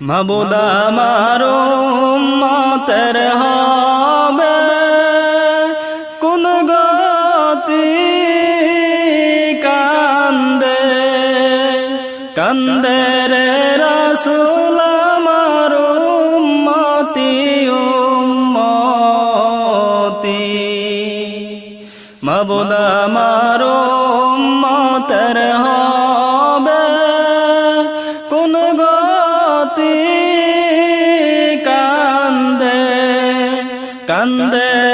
মাবুদা মারো মাতের হবে। কোন গতি কান্দে কান্দে রে রসুল মারো মতি মতি মাবুদা মারো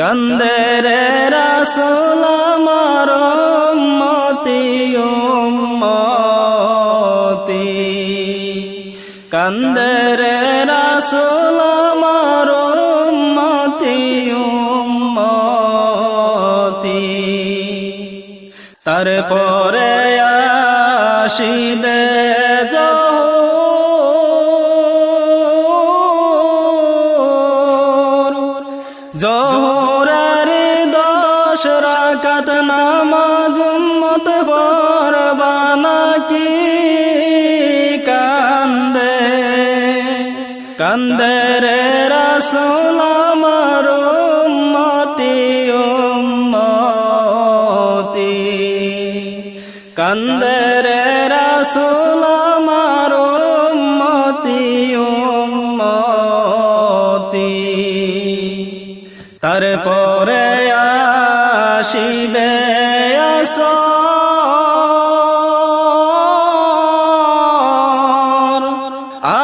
কান্দে রে রাসূল আমার উম্মতি উম্মতি। কান্দে রে রাসূল আমার উম্মতি উম্মতি। তারপরে আসিবে রাকাত নামাজ উম্মত কি কান্দে কান্দে রে রাসূল আমার উম্মতি উম্মতি। কান্দে রে রাসূল আমার উম্মতি। তারপরে আসিবে আসর।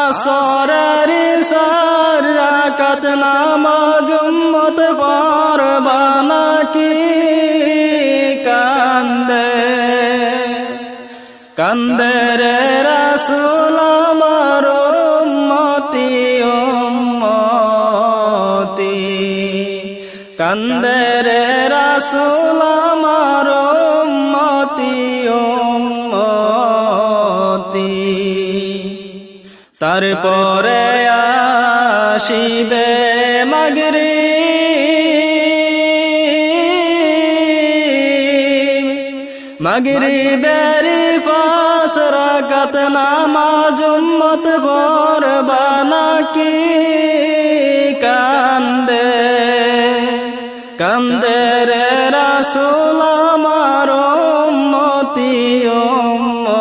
আসরের সার রাকাত নামাজ উম্মত পরবানা কি কান্দে কান্দে রে রাসূল আমার উম্মতি উম্মতি। কান্দে রে রাসূল আমার উম্মতি উম্মতি। তারপরে আসিবে মাগরি মাগরি বেরি ফাস রাকাত নামাজ উম্মত পরবানা কি কান্দে? কান্দে রে রাসূল আমার উম্মতি উম্মতি।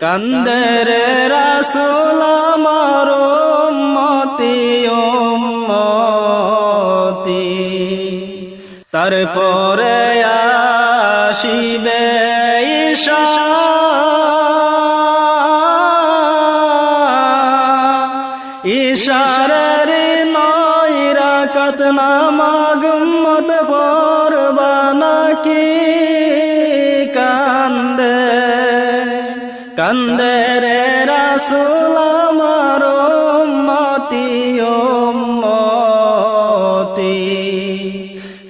কান্দে রে রাসূল উম্মতি উম্মতি। তারপরে আসিবে ঈশা। কান্দে রে রাসূল আমার উম্মতি উম্মতি।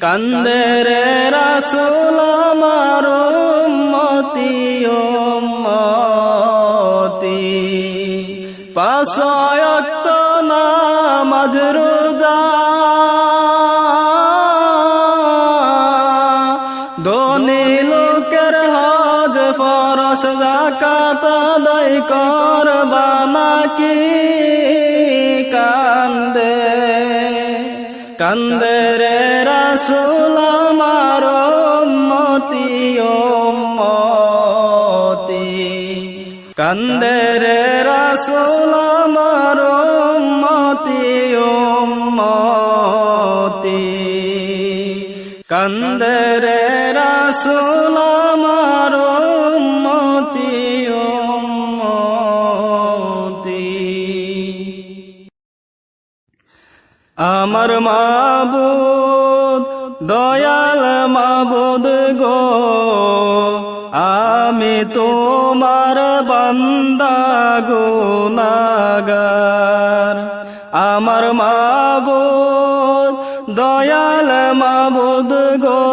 কান্দে রে রাসূল আমার উম্মতি উম্মতি। পাঁচয়ক্ত নামাজ রোজা। ধনী লোকের হজ ফরস জাকাত। আদায় করবানা কি কান্দে কান্দে রে রাসূল আমার উম্মতি উম্মতি। কান্দে রে রাসূল আমার উম্মতি। কান্দে রে রাসূল আমার আমার মাবুদ, দয়াল মাবুদ গো। আমি তোমার বান্দা গুনাগার আমার মাবুদ, দয়াল মাবুদ গো।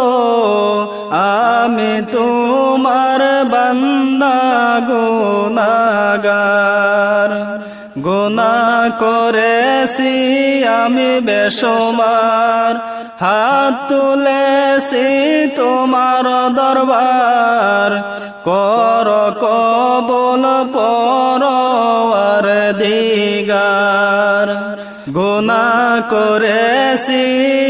আমি তোমার বান্দা গুনাগার করেছি আমি বেসমার হাত তুলেছি তোমার দরবার। কর কবল পরওয়ার দিগার। গুনা করেছি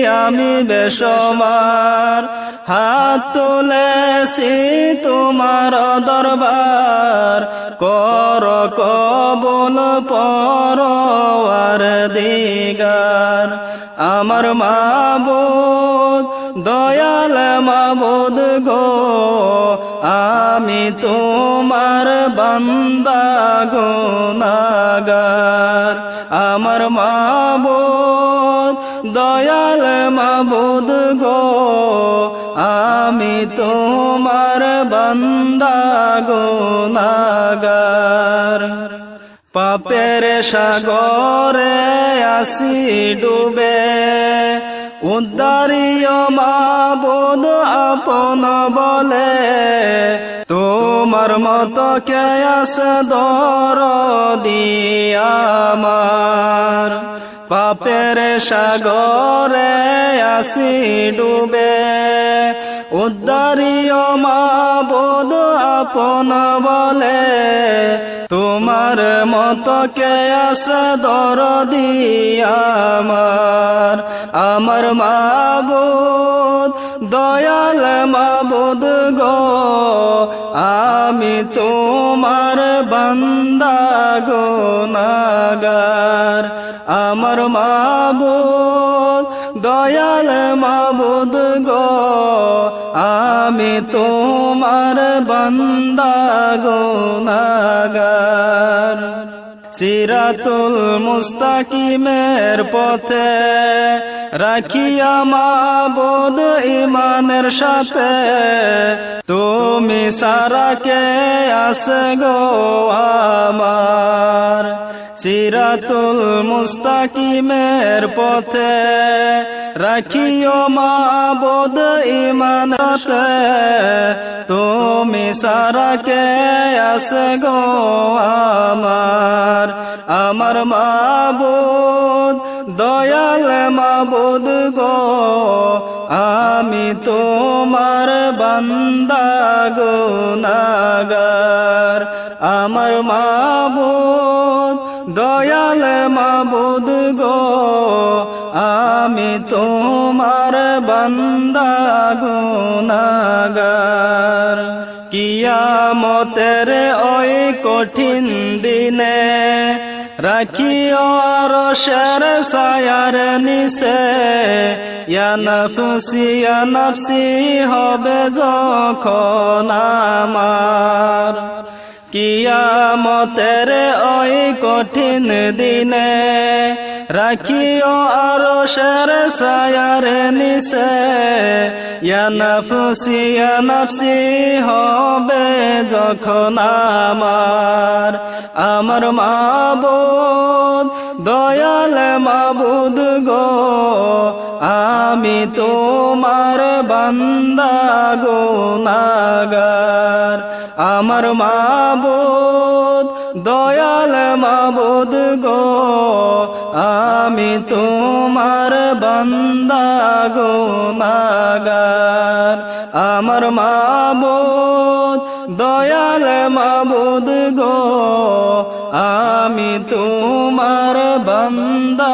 আমি বেসমার হাত তুলেছি তোমার দরবার। কর কবল পরওয়ার দিগার। আমার মাবুদ, দয়াল মাবুদ গো। আমি তোমার বান্দা গুনাগার আমার মাবুদ, দয়াল মাবুদ গো। আমি তোমার বান্দা গুনাগার পাপের সাগরে আসি ডুবে। উদ্দারিয় মাবুদ আপন বলে, তোমার মত কে আছে দর দিয়ামার পাপের সাগরে আসি ডুবে। উদ্দারিয় মাবুদ আপন বলে, তোমার মতো কে আছে দর দিয়ামার আমার মাবুদ, দয়াল মাবুদ গো, আমি তোমার বান্দা গো, নাগার। আমার মাবুদ তোমার বান্দা গো নাগার। সিরাতুল মুস্তাকিমের পথে রাখিয়া মাবুদ ইমানের সাথে। তুমি সারাকে আসে গো আমার? সিরাতুল মুস্তাকিমের পথে রাখিও মাবুদ ইমান সাথে তুমি সারাকে আসে গো আমার? আমার মাবুদ, দয়াল মাবুদ গো, আমি তোমার বান্দা গো নাগার। আমার মাবুদ, দয়াল মাবুদ গো বান্দা গো নাগার। কিয়ামতের ওই কঠিন দিনে রাখিও রসের সায়ার নিসে ইয়া নফসি ইয়া নফসি হবে যখন আমার। কিয়ামতের ওই কঠিন দিনে রাখিও আরও শের সায়ার নিসে ইয়া নফসি ইয়া নফসি হবে যখন আমার আমার মাবুদ, দয়াল মাবুদ গো। আমি তোমার বান্দা গো নাগার আমার মাবুদ, দয়াল মাবুদ গো। আমি তোমার বান্দা গো নাগার আমার মাবুদ, দয়াল মাবুদ গো। আমি তোমার বান্দা